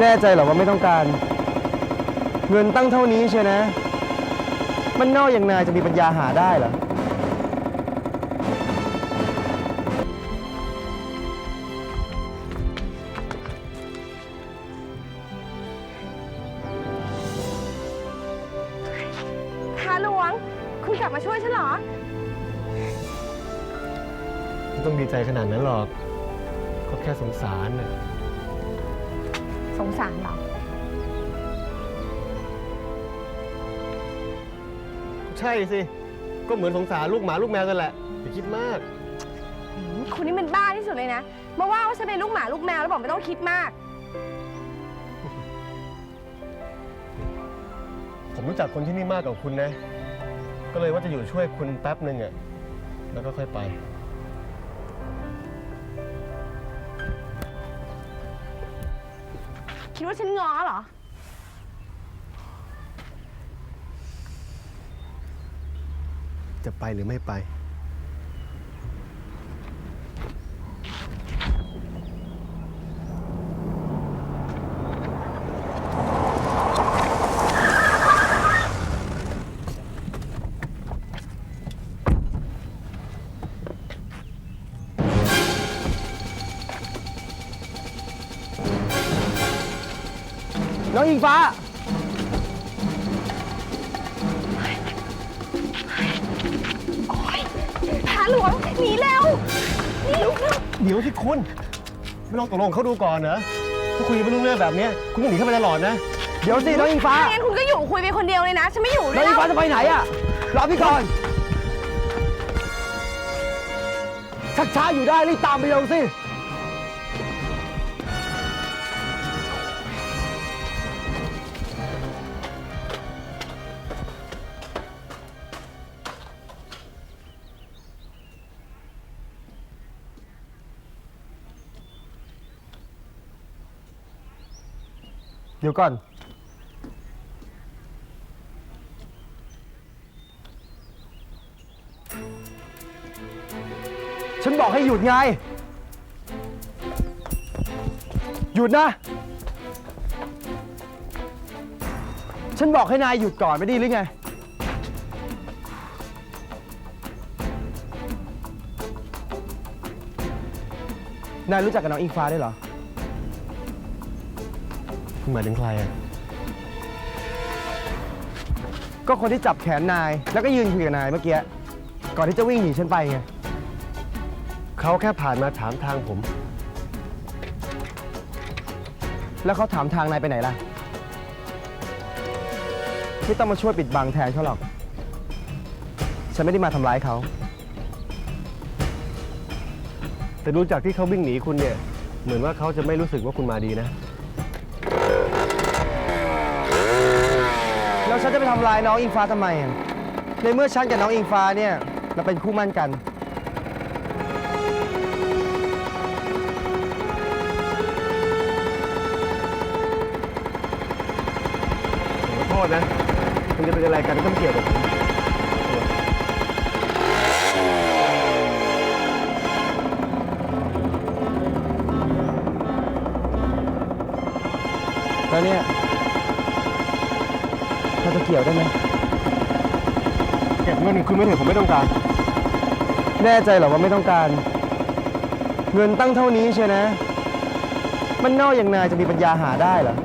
แน่ใจเหรอว่าไม่ต้องการ เงินตั้งเท่านี้เชียวนะ มันนอกอย่างนายจะมีปัญญาหาได้เหรอหาหลวง คุณกลับมาช่วยฉันเหรอ ไม่ต้องดีใจขนาดนั้นหรอก ก็แค่สงสารน่ะ สงสารเหรอ ใช่สิ ก็เหมือนสงสารลูกหมาลูกแมวกันแหละ อย่าคิดมากคุณนี่มันบ้าที่สุดเลยนะ มาว่าว่าฉันเป็นลูกหมาลูกแมวแล้วบอกไม่ต้องคิดมาก ผมรู้จักคนที่นี่มากกว่าคุณนะ ก็เลยว่าจะอยู่ช่วยคุณแป๊บหนึ่งอะแล้วก็ค่อยไป คิดว่าฉันง้อเหรอ จะไปหรือไม่ไป น้องอิงฟ้า หาหลวงหนีเร็วหนีเร็วเดี๋ยวที่คุณ ไม่ลองตกลงเขาดูก่อนเหรอถ้าคุยไม่รู้เรื่องแบบเนี้ยคุณก็หนีเข้าไปตลอดนะ เดี๋ยวสิน้องอิงฟ้าถ้า งั้นคุณก็อยู่คุยไปคนเดียวเลยนะ ฉันไม่อยู่น้ด้อวงยอิงแล้วฟ้าจะไปไหนอะรอพี่ก่อนชักช้าอยู่ได้รีบตามไปเร็วสิ เดี๋ยวก่อน ฉันบอกให้หยุดไง หยุดนะ ฉันบอกให้นายหยุดก่อนไม่ดีหรือไง นายรู้จักกับน้องอิงฟ้าได้วยเหรอ คุณหมายถึงใครอะก็คนที่จับแขนนาย แล้วก็ยืนคุยกับนายเมื่อกี้ ก่อนที่จะวิ่งหนีฉันไปไง เขาแค่ผ่านมาถามทางผม แล้วเขาถามทางนายไปไหนล่ะ ไม่ต้องมาช่วยปิดบังแทนเขาหรอก ฉันไม่ได้มาทำร้ายเขา แต่ดูจากที่เขาวิ่งหนีคุณเนี่ย เหมือนว่าเขาจะไม่รู้สึกว่าคุณมาดีนะ ฉันจะไปทำร้ายน้องอิงฟ้าทำไมอะในเมื่อฉันกับน้องอิงฟ้าเนี่ยเราเป็นคู่มั่นกันผมขอโทษนะคุณจะเป็นอะไรกันก็ไม่เกี่ยวกับผมแล้วเนี่ย ถ้าจะเกี่ยวได้ไหมเก็บเงินคือไม่ถึงผมไม่ต้องการ แน่ใจเหรอว่าไม่ต้องการ เงินตั้งเท่านี้ใช่นะ มันนอกอย่างนายจะมีปัญญาหาได้เหรอ